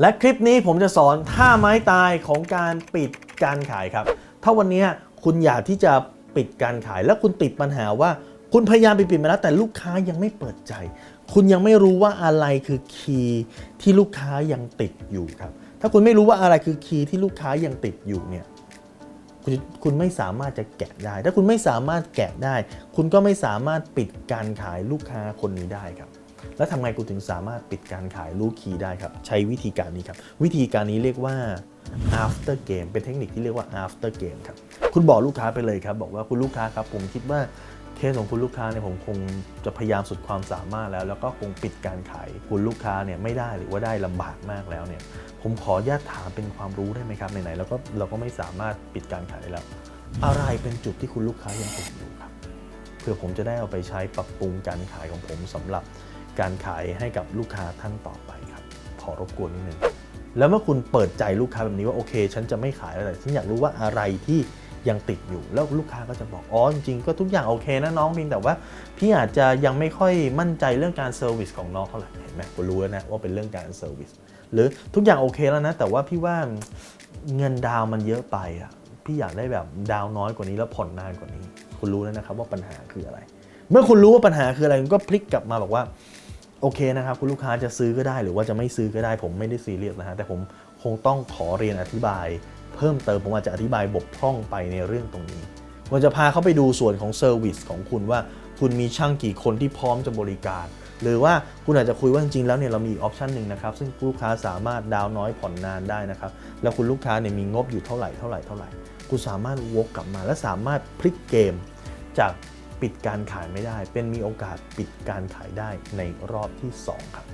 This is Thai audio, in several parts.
และคลิปนี้ผมจะสอนท่าไม้ตายของการปิดการขายครับ ถ้าวันนี้คุณอยากที่จะปิดการขาย แล้วคุณติดปัญหาว่า คุณพยายามไปปิดมาแล้วแต่ลูกค้ายังไม่เปิดใจ คุณยังไม่รู้ว่าอะไรคือคีย์ที่ลูกค้ายังติดอยู่ครับ ถ้าคุณไม่รู้ว่าอะไรคือคีย์ที่ลูกค้ายังติดอยู่เนี่ยคุณคุณไม่สามารถจะแกะได้ ถ้าคุณไม่สามารถแกะได้ คุณก็ไม่สามารถปิดการขายลูกค้าคนนี้ได้ครับ แล้วทำไงคุณถึงสามารถปิดการขายลูกคีย์ได้ครับ ใช้วิธีการนี้ครับ วิธีการนี้เรียกว่า after game เป็นเทคนิคที่เรียกว่า after game ครับ คุณบอกลูกค้าไปเลยครับ บอกว่าคุณลูกค้าครับ ผมคิดว่าเคสของคุณลูกค้าเนี่ยผมคงจะพยายามสุดความสามารถแล้ว แล้วก็คงปิดการขายคุณลูกค้าเนี่ยไม่ได้หรือว่าได้ลำบากมากแล้วเนี่ย ผมขออนุญาตถามเป็นความรู้ได้ไหมครับไหนๆแล้วก็เราก็ไม่สามารถปิดการขายได้แล้ว อะไรเป็นจุดที่คุณลูกค้ายังติดอยู่ครับเพื่อผมจะได้เอาไปใช้ปรับปรุงการขายของผมสำหรับ การขายให้กับลูกค้าท่านต่อไปครับ ขอรบกวนนิดนึงแล้วเมื่อคุณเปิดใจลูกค้าแบบนี้ว่าโอเค ฉันจะไม่ขายแล้วแต่ฉันอยากรู้ว่าอะไรที่ยังติดอยู่แล้วลูกค้าก็จะบอกอ๋อจริงๆก็ทุกอย่างโอเคนะน้องเพียงแต่ว่า พี่อาจจะยังไม่ค่อยมั่นใจเรื่องการเซอร์วิสของน้องเท่าไหร่เห็นไหมผมรู้แล้วนะว่าเป็นเรื่องการเซอร์วิสหรือทุกอย่างโอเคแล้วนะ แต่ว่าพี่ว่าเงินดาวมันเยอะไปอะพี่อยากได้แบบดาวน์น้อยกว่านี้แล้วผ่อนนานกว่านี้ คุณรู้แล้วนะครับว่าปัญหาคืออะไร เมื่อคุณรู้ว่าปัญหาคืออะไรคุณก็พลิกกลับมาบอกว่า โอเคนะครับ คุณลูกค้าจะซื้อก็ได้หรือว่าจะไม่ซื้อก็ได้ผมไม่ได้ซีเรียสนะฮะแต่ผมคงต้องขอเรียนอธิบาย เพิ่มเติมผมอาจจะอธิบายบกพร่องไปในเรื่องตรงนี้ผมจะพาเขาไปดูส่วนของเซอร์วิสของคุณว่าคุณมีช่างกี่คนที่พร้อมจะบริการ หรือว่าคุณอาจจะคุยว่าจริงๆแล้วเนี่ยเรามีออปชันหนึ่งนะครับ ซึ่งลูกค้าสามารถดาวน้อยผ่อนนานได้นะครับ แล้วคุณลูกค้าเนี่ยมีงบอยู่เท่าไหร่เท่าไหร่เท่าไหร่ คุณสามารถวกกลับมาและสามารถพลิกเกมจาก ปิดการขายไม่ได้ เป็นมีโอกาสปิดการขายได้ในรอบที่ 2 ครับ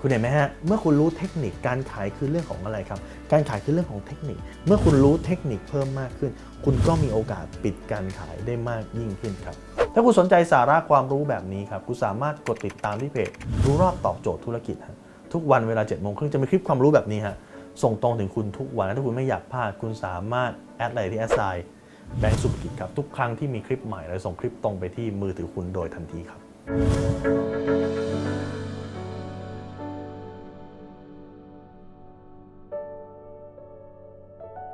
คุณเห็นไหมฮะ เมื่อคุณรู้เทคนิคการขายคือเรื่องของอะไรครับ การขายคือเรื่องของเทคนิค เมื่อคุณรู้เทคนิคเพิ่มมากขึ้น คุณก็มีโอกาสปิดการขายได้มากยิ่งขึ้นครับ ถ้าคุณสนใจสาระความรู้แบบนี้ครับ คุณสามารถกดติดตามที่เพจรู้รอบตอบโจทย์ธุรกิจฮะทุกวันเวลา7จ็ดโมงครึ่งจะมีคลิปความรู้แบบนี้ฮะส่งตรงถึงคุณทุกวันและถ้าคุณไม่อยากพลาดคุณสามารถแอดไลน์ที่แอดไซน์ แบงค์สุภกิจครับ ทุกครั้งที่มีคลิปใหม่เราส่งคลิปตรงไปที่มือถือคุณโดยทันทีครับ